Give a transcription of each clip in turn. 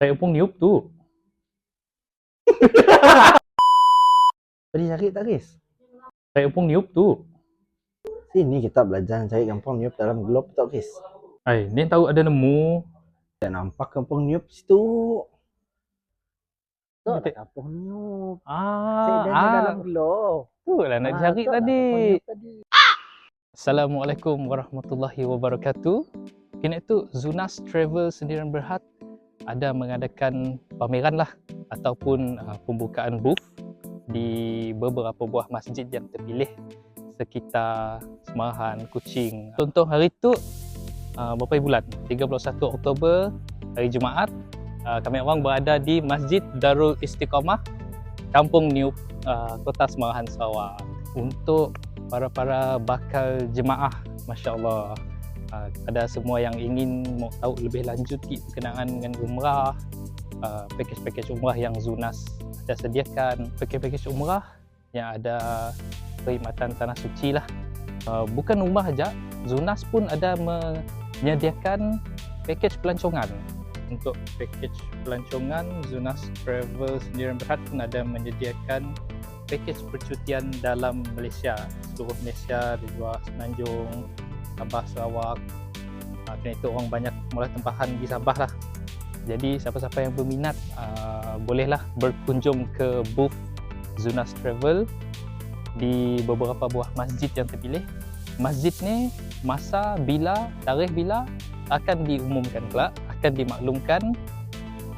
Saya pun niup tu. Tadi cari tak Chris? Saya pun niup tu. Sini kita belajar cari kampung niup dalam globe tak Chris? Ai, ni tahu ada nemu. Tak nampak kampung niup situ. Tu Betul. ada kampung niup. Ah, Saya dah ah dalam globe. tu lah nak Ah, tu lah tadi. Assalamualaikum warahmatullahi wabarakatuh. Kini itu Zunas Travel Sendirian Berhad ada mengadakan pameran lah ataupun uh, pembukaan booth di beberapa buah masjid yang terpilih sekitar Semahan, Kuching. Contoh hari tu uh, berapa bulan? 31 Oktober hari Jumaat uh, kami orang berada di Masjid Darul Istiqamah Kampung Niup uh, Kota Semahan Sarawak untuk para-para bakal jemaah masya-Allah uh, ada semua yang ingin mau tahu lebih lanjut berkenaan dengan umrah. Uh, package-package umrah yang Zunas ada sediakan. Package-package umrah yang ada perkhidmatan tanah suci lah. Uh, bukan umrah aja Zunas pun ada menyediakan package pelancongan. Untuk package pelancongan Zunas Travel Sendirian Berhad pun ada menyediakan package percutian dalam Malaysia. Seluruh Malaysia di luar Semenanjung Sabah Sarawak. Uh, kerana itu orang banyak mula tempahan di Sabah lah. Jadi siapa-siapa yang berminat uh, bolehlah berkunjung ke booth Zunas Travel di beberapa buah masjid yang terpilih. Masjid ni masa bila tarikh bila akan diumumkan kelak akan dimaklumkan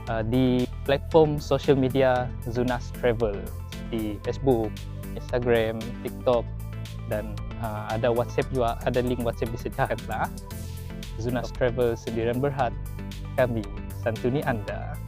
uh, di platform social media Zunas Travel di Facebook, Instagram, TikTok dan uh, ada WhatsApp juga, ada link WhatsApp disediakan lah. Zunas Travel Sendirian Berhad, kami santuni anda.